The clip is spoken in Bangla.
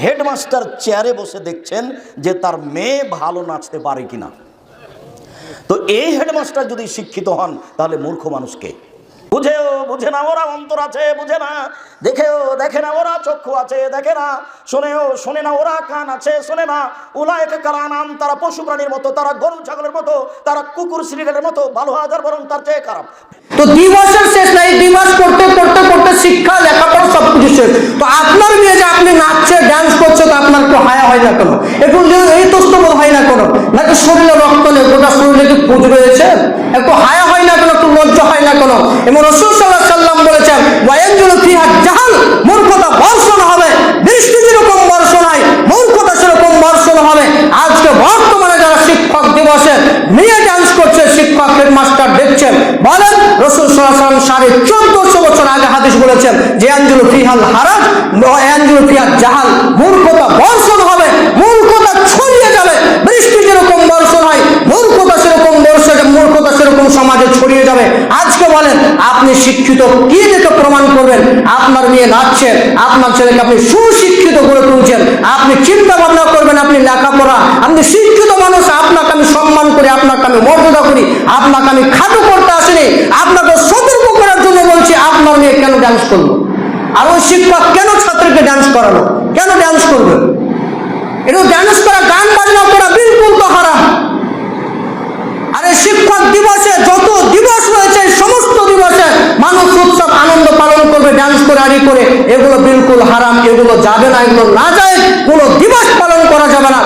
হেডমাস্টার চেয়ারে বসে দেখছেন যে তার মেয়ে ভালো নাচতে পারে কিনা। তো এই হেডমাস্টার যদি শিক্ষিত হন, তাহলে মূর্খ মানুষকে বুঝেও, বুঝে না, ওরা অন্তর আছে, বুঝে না। দেখেও, দেখে না, ওরা চক্ষু আছে, দেখে না। শোনেও, শোনে না, ওরা কান আছে, শোনে না। উলায়ক কালানাম, তারা পশু প্রাণীর মতো, তারা গরু ছাগলের মতো, তারা কুকুর শ্রীলের মতো, ভালো হাজার বরং তার চেয়ে খারাপ। তো দুই বছর শেষ নাই, দুই মাস করতে করতে করতে শিক্ষা না কেন। একটু এই তোস্তবোধ হয় না কেন, নাকি শরীরে রক্ত নেই, গোটা শরীরে কি পুজ রয়েছে? একটু হায়া হয় না কেন, একটু লজ্জা হয় না কেন? এবং রসুল সাল্লাহ সাল্লাম বলেছেন ফিহা জাহাল মূর্খতা বর্ষণ হবে, বৃষ্টি যেরকম বর্ষণ হয়, মূর্খতা সেরকম বর্ষণ হবে। আজকে বর্তমানে যারা শিক্ষক দিবসে মেয়ে ডান্স করছে, শিক্ষক হেডমাস্টার দেখছেন, বলেন রসুল সাড়ে চোদ্দশো বছর আগে হাদিস বলেছেন যে আঞ্জুল ফিহাল হারাজ আঞ্জুল ফিহাল জাহাল, মূর্খতা বলেন, আপনি শিক্ষিত, কি দেখে প্রমাণ করবেন? আপনার মেয়ে নাচছেন আপনার ছেলেকে আপনি সুশিক্ষিত করে তুলছেন, আপনি চিন্তা ভাবনা করবেন, আপনি লেখাপড়া, আপনি শিক্ষিত মানুষ, আপনাকে আমি সম্মান করি, আপনাকে আমি মর্যাদা করি, আপনাকে আমি খাটো করতে আসিনি, আপনাকে সতর্ক করার জন্য বলছি, আপনার মেয়ে কেন ডান্স করল? আর ওই শিক্ষক কেন ছাত্রকে ডান্স করালো? কেন ডান্স করবে? এটা ডান্স করা, গান বাজনা করা, বিলকুল তো হারাম। ডান্স করে আরি করে, এগুলো বিলকুল হারাম, এগুলো যাবে না, এগুলো না যায়, কোনো দিবস পালন করা যাবে না।